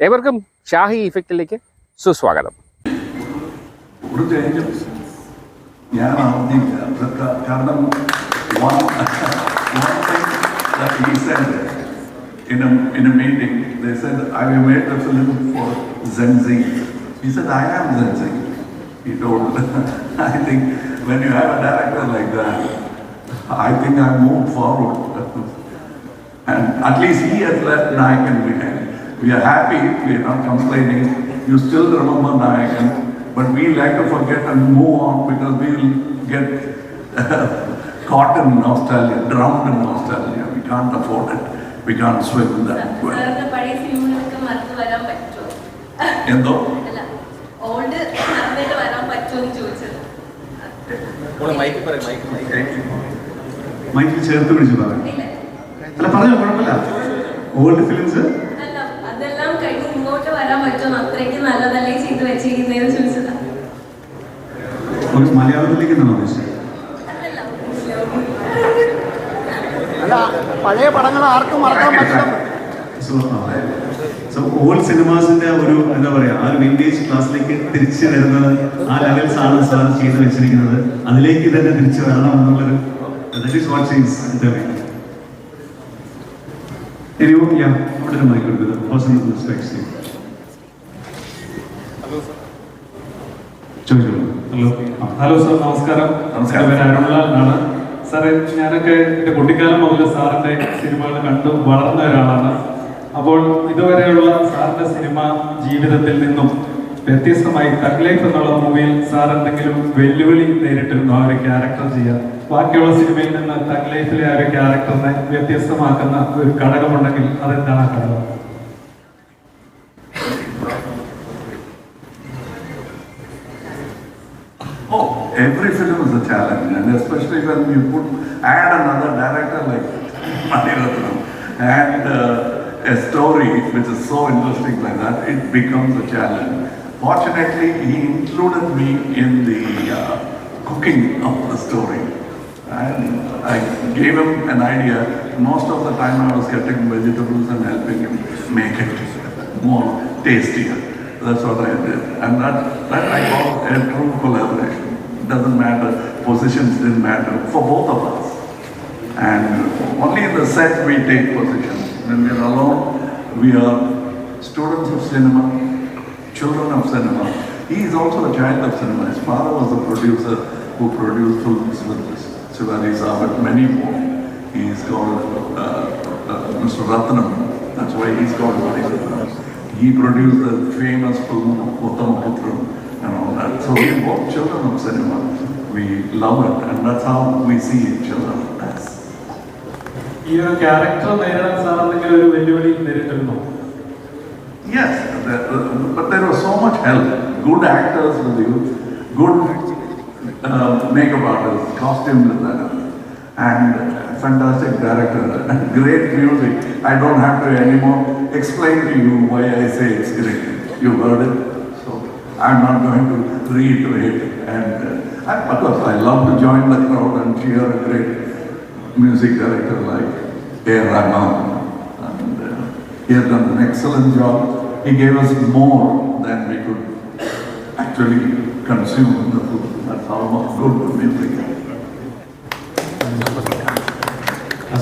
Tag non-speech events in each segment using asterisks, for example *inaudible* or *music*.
ഏവർക്കും ഷാഹി ഇഫക്റ്റിലേക്ക് സുസ്വാഗതം ഒരു ചേഞ്ചും ഞാൻ അറിഞ്ഞില്ല അതൊക്കെ കാരണം one, one thing that he said in a, in a meeting, they said, I will make a film for Zen Z. He said, I am Zen Z. He told, I think when you have a director like that, I think I moved forward. And at least he has left Nayakan behind. We are happy, we are not complaining. You still remember Nayakan, but we like to forget and move on because we will get caught in nostalgia, drowned in nostalgia. We can't afford it. We can't swim that well. എന്തോ old വരാൻ പറ്റുമോ എന്ന് ചോദിച്ചത് മൈക്കിൽ ചേർത്ത് പിടിച്ചു പറഞ്ഞു അല്ല പറഞ്ഞോ കുഴപ്പമില്ല ഓൾഡ് ഫിലിംസ് അല്ല അതെല്ലാം കഴിഞ്ഞ് ഇങ്ങോട്ട് വരാൻ പറ്റുമോ അത്രയ്ക്ക് ചെയ്ത് ചോദിച്ചതാ ഒരു മലയാളത്തിലേക്ക് എന്നാണ് ഉദ്ദേശിച്ചത്? അല്ലല്ല അല്ല പഴയ പടങ്ങൾ ആർക്കും മറക്കാൻ പറ്റില്ല. സോ ഓൾഡ് സിനിമാസിന്റെ ഒരു എന്താ പറയാ ആ ഒരു വിന്റേജ് ക്ലാസ്സിലേക്ക് തിരിച്ചു വരുന്നത് ആ ലെവൽസ് ആണ് സാർ ചെയ്ത് വെച്ചിരിക്കുന്നത്. അതിലേക്ക് തന്നെ തിരിച്ചു വരണം എന്നുള്ളൊരു ദാറ്റ് ഈസ് വാട്ട് ഈസ് ഇനി യാ അവിടെ ഒരു മൈക്ക് കൊടുക്കുന്നത് പേഴ്സണൽ റെസ്പെക്ട്സ് ചോദിച്ചോളൂ ഹലോ. ഹലോ സാർ നമസ്കാരം. നമസ്കാരം. പേര് അരുൺലാൽ എന്നാണ് സാറേ ഞാനൊക്കെ എന്റെ കുട്ടിക്കാലം മുതൽ സാറിന്റെ സിനിമകൾ കണ്ടു വളർന്ന ഒരാളാണ്. അപ്പോൾ ഇതുവരെയുള്ള സാറിന്റെ സിനിമ ജീവിതത്തിൽ നിന്നും വ്യത്യസ്തമായി തഗ് ലൈഫ് എന്നുള്ള മൂവിയിൽ സാർ എന്തെങ്കിലും വെല്ലുവിളി നേരിട്ടിരുന്നു? ആ ഒരു ക്യാരക്ടർ ചെയ്യാൻ. ബാക്കിയുള്ള സിനിമയിൽ നിന്ന് തഗ് ലൈഫിലെ ആ ഒരു ക്യാരക്ടറിനെ വ്യത്യസ്തമാക്കുന്ന ഒരു ഘടകമുണ്ടെങ്കിൽ അതെന്താണ് ആ ഘടകം? Every film is a challenge, and especially when you put add another director like Mani Ratnam and uh, a story which is so interesting like that, it becomes a challenge. Fortunately, he included me in the uh, cooking of the story. And I gave him an idea. Most of the time I was getting vegetables and helping him make it more tastier. That's what I did. And that, that I call a true collaboration. Doesn't matter, positions didn't matter for both of us. And only in the set we take positions. When we are alone, we are students of cinema, children of cinema. He is also a child of cinema. His father was a producer who produced films with Shivaji Sabat, many more. He is called uh, uh, Mr. Ratnam. That's why he's called He produced the famous film Uttamaputram and all that. So we both children of cinema. We love it and that's how we see each other as. ഈ ഒരു character നേരിടാൻ sir എന്തെങ്കിലും ഒരു വെല്ലുവിളി നേരിട്ടിരുന്നോ Yes, there- but there was so much help. Good actors with you, good uh, makeup artists, costume designer, and fantastic director, and great music. I don't have to anymore explain to you why I say it's great. You heard it, so I'm not going to reiterate. And uh, of course, I love to join the crowd and cheer a great music director like A. Rahman. And uh, he has done an excellent job. He gave us more than we could actually consume the food. That's how much good music is.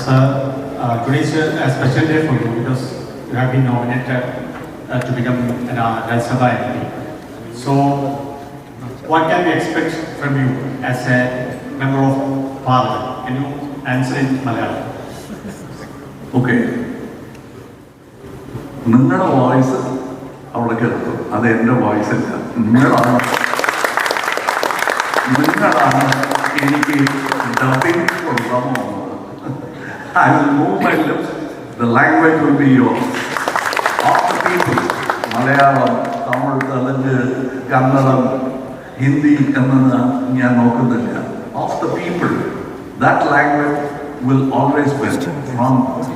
Sir, uh, today is a special day for you because you have been nominated uh, to become an uh, Rajya MP. So, what can we expect from you as a member of parliament? Can you answer in Malayalam? Okay നിങ്ങളുടെ voice അവിടെ കേൾക്കും അത് എന്റെ voice അല്ല. നിങ്ങളാണ് നിങ്ങളാണ് എനിക്ക് dubbing കൊടുക്കാമോ I will move my lips the language will be your of the people Malayalam Tamil Telugu കന്നഡം Hindi എന്നത് ഞാൻ നോക്കുന്നില്ല of the people that language will always win. From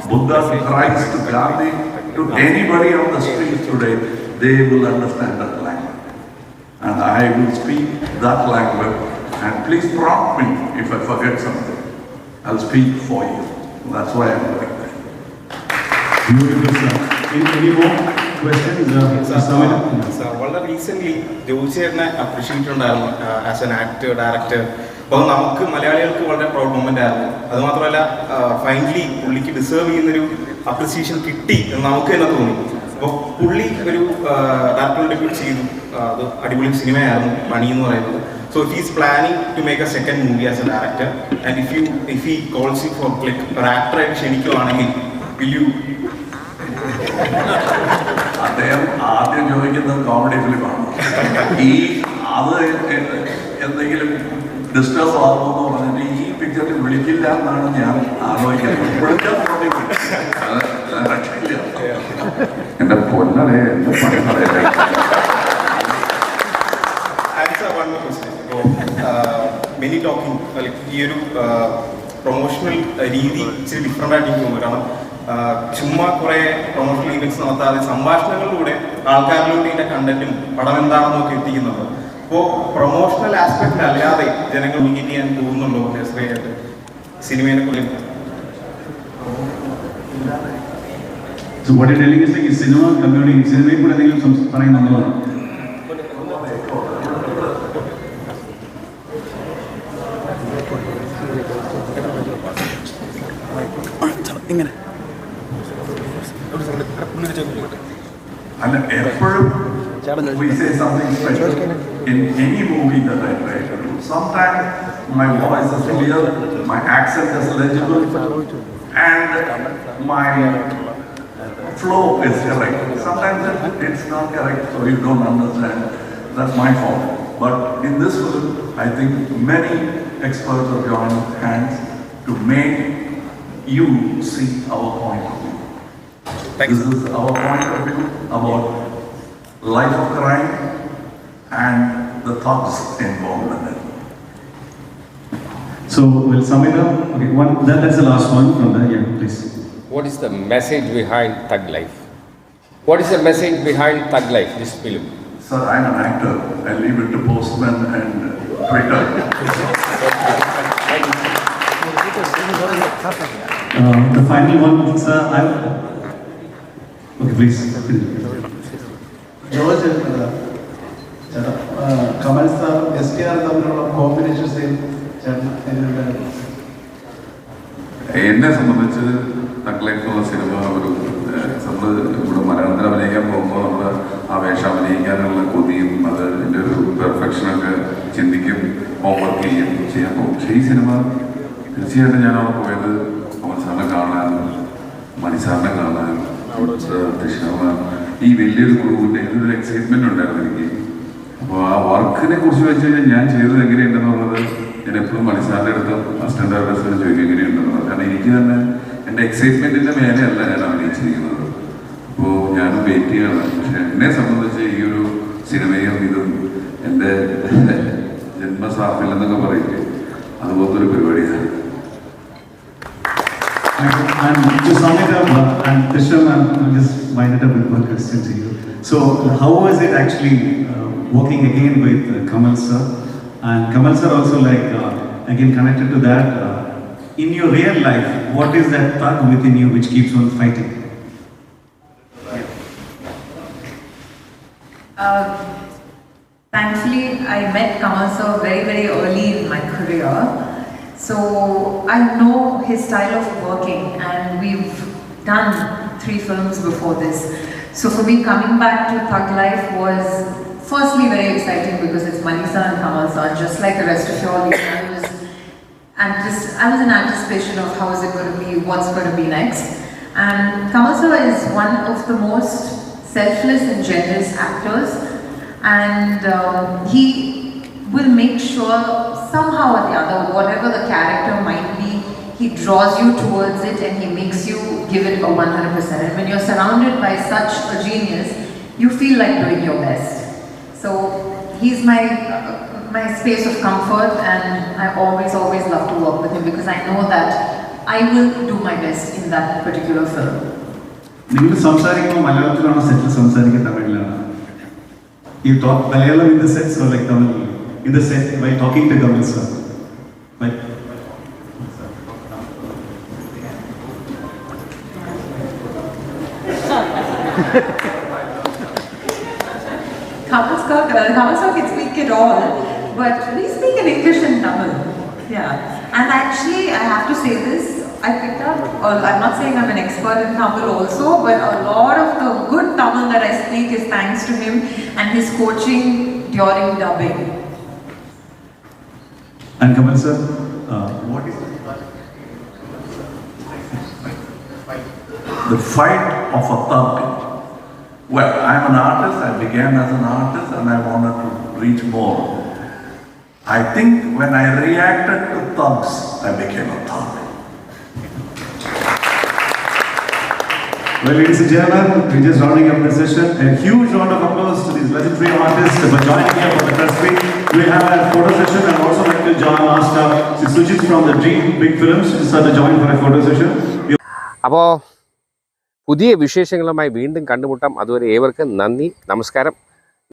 Buddha to Christ to Gandhi to anybody on the street today, they will understand that language. And I will speak that language. And please prompt me if I forget something. I'll speak for you. That's why I'm doing that. Beautiful, sir. Any more വളരെ recent ജോയിച്ചേട്ടനെ appreciate ഉണ്ടായിരുന്നു as an actor director അപ്പോൾ നമുക്ക് മലയാളികൾക്ക് വളരെ proud moment ആയിരുന്നു. അത് മാത്രമല്ല ഫൈനലി പുള്ളിക്ക് ഡിസേർവ് ചെയ്യുന്നൊരു അപ്രിസിയേഷൻ കിട്ടി എന്ന് നമുക്ക് തന്നെ തോന്നി. അപ്പോൾ പുള്ളി ഒരു ഡയറക്ടർ ഡെബ്യൂട്ട് ചെയ്തു. അത് അടിപൊളി സിനിമയായിരുന്നു മണി എന്ന് പറയുന്നത്. So if is planning to make a second movie as a director and if you if he calls for click ഒരു ആക്ടറായിട്ട് ക്ഷണിക്കുവാണെങ്കിൽ വിൽ യു അദ്ദേഹം ആദ്യം ചോദിക്കുന്നത് കോമഡി ഫിലിമാണ്. ഈ അത് എന്തെങ്കിലും ഡിസ്റ്റർബ് ആകുമെന്ന് പറഞ്ഞിട്ട് ഈ പിക്ചറിൽ വിളിക്കില്ല എന്നാണ് ഞാൻ ആലോചിക്കുന്നത്. എന്റെ പൊന്നടേ എന്റെ പണികളെ മെനി ടോക്കിംഗ് ഈ ഒരു പ്രൊമോഷണൽ രീതി ഇച്ചിരി ഡിഫറെന്റ് ആയിട്ട് എനിക്ക് തോന്നുന്നു കാരണം ചുമ്മാ കുറെ പ്രൊമോഷണൽ ഇവന്റ്സ് നടത്താതെ സംഭാഷണങ്ങളിലൂടെ ആൾക്കാരിലൂടെ ഇതിന്റെ കണ്ടന്റും പടം എന്താണെന്നൊക്കെ എത്തിക്കുന്നുണ്ട്. അപ്പോൾ പ്രൊമോഷണൽ ആസ്പെക്റ്റിൽ അല്ലാതെ ജനങ്ങൾ മീറ്റ് ചെയ്യാൻ പോകുന്നുണ്ടോ ആയിട്ട് സിനിമയെ കുറിച്ച് So what you're telling is like cinema community സിനിമയിൽ കൂടെ എന്തെങ്കിലും പറയുന്നുണ്ടോ? അല്ല എപ്പോഴും we say something special in any movie that I try to do. Sometimes my voice is clear, my accent is legible, and my flow is correct. Sometimes it- it's not correct, so you don't understand. That's my fault. But in this film, I think many experts have joined hands to make you see our point of view. This is our point of view about life of crime and the thoughts involved in it. So we'll sum it up. Okay, one, that, that's the last one from the, yeah, please. What is the message behind Thug Life? What is the message behind Thug Life, this film? Sir, I'm an actor. I leave it to postman and Twitter. *laughs* Uh, the final one, sir, I, okay, please. George ചേട്ടാ Kamal sir S T R തമ്മിലുള്ള combination scene ചേട്ടൻ എങ്ങനെയുണ്ടായിരുന്നു എന്നെ സംബന്ധിച്ച് എന്നുള്ള cinema ഒരു നമ്മൾ ഇവിടെ മലയാളത്തിൽ അഭിനയിക്കാൻ പോകുമ്പോൾ നമ്മൾ ആ വേഷം അഭിനയിക്കാനുള്ള കൊതിയും അത് എന്റെ ഒരു പെർഫെക്ഷനൊക്കെ ചിന്തിക്കും ഹോംവർക്ക് ചെയ്യും ചെയ്യാൻ പോകും പക്ഷേ ഈ സിനിമ തീർച്ചയായിട്ടും ഞാൻ അവിടെ പോയത് അമൽ സാറിനെ കാണാനും മണി സാറിനെ കാണാനും അവിടുത്തെ തൃശ്ശാമ ഈ വലിയൊരു ഗ്രൂപ്പിന്റെ ഇതൊരു എക്സൈറ്റ്മെന്റ് ഉണ്ടായിരുന്നു എനിക്ക്. അപ്പോൾ ആ വർക്കിനെ കുറിച്ച് വെച്ച് കഴിഞ്ഞാൽ ഞാൻ ചെയ്തത് എങ്ങനെയുണ്ടെന്നുള്ളത് ഞാൻ എപ്പോഴും മണിസാറിന്റെ അടുത്തും അസിസ്റ്റന്റ് ഡയറക്ടേഴ്സിനും ചോദിക്കും എങ്ങനെയുണ്ടെന്നുള്ളത് കാരണം എനിക്ക് തന്നെ എന്റെ എക്സൈറ്റ്മെന്റിന്റെ മേലെയല്ല ഞാൻ അഭിനയിച്ചിരിക്കുന്നത്. അപ്പോൾ ഞാൻ വെയിറ്റ് ചെയ്യണം. പക്ഷെ എന്നെ സംബന്ധിച്ച് ഈ ഒരു സിനിമയും ഇതും എന്റെ ജന്മസാഫിൽ എന്നൊക്കെ പറയില്ലേ അതുപോലത്തെ ഒരു പരിപാടിയാണ്. And to sum it up, and Trisham, I'll just wind it up with one question to you. So, how was it actually uh, working again with uh, Kamal sir? And Kamal sir also like, uh, again connected to that, uh, in your real life, what is that thug within you which keeps on fighting? Uh, thankfully, I met Kamal sir very, very early in my career. So I know his style of working, and we've done three films before this. So for me, coming back to Thug Life was firstly very exciting because it's Manisa and Kamal just like the rest of you. I was, antis- I was in anticipation of how is it going to be, what's going to be next. And Kamal is one of the most selfless and generous actors, and um, he will make sure somehow or the other, whatever the character might be, he draws you towards it and he makes you give it a 100%. And when you're surrounded by such a genius, you feel like doing your best. So he's my uh, my space of comfort, and I always always love to work with him because I know that I will do my best in that particular film. നിങ്ങൾ സംസാരിക്കുമ്പോൾ മലയാളത്തിലാണോ സെറ്റിൽ സംസാരിക്കുക തമിഴിലാണ് you talk Malayalam in the set so like Tamil in the sense by talking to government sir. Right? Kamalskak, can speak it all, but we speak in English and Tamil. Yeah. And actually, I have to say this, I picked up, I'm not saying I'm an expert in Tamil also, but a lot of the good Tamil that I speak is thanks to him and his coaching during dubbing. And Kamal sir, uh, what is The fight of a thug. Well, I'm an artist, I began as an artist and I wanted to reach more. I think when I reacted to thugs, I became a thug. Well, ladies and gentlemen, we're just rounding up the session. A huge round of applause to these legendary artists for joining here for the press week. We have a photo session and also like to join Master Sujit from the Dream Big Films to start to join for a photo session. അപ്പോൾ പുതിയ വിശേഷങ്ങളുമായി വീണ്ടും കണ്ടുമുട്ടാം അതുവരെ ഏവർക്കും നന്ദി നമസ്കാരം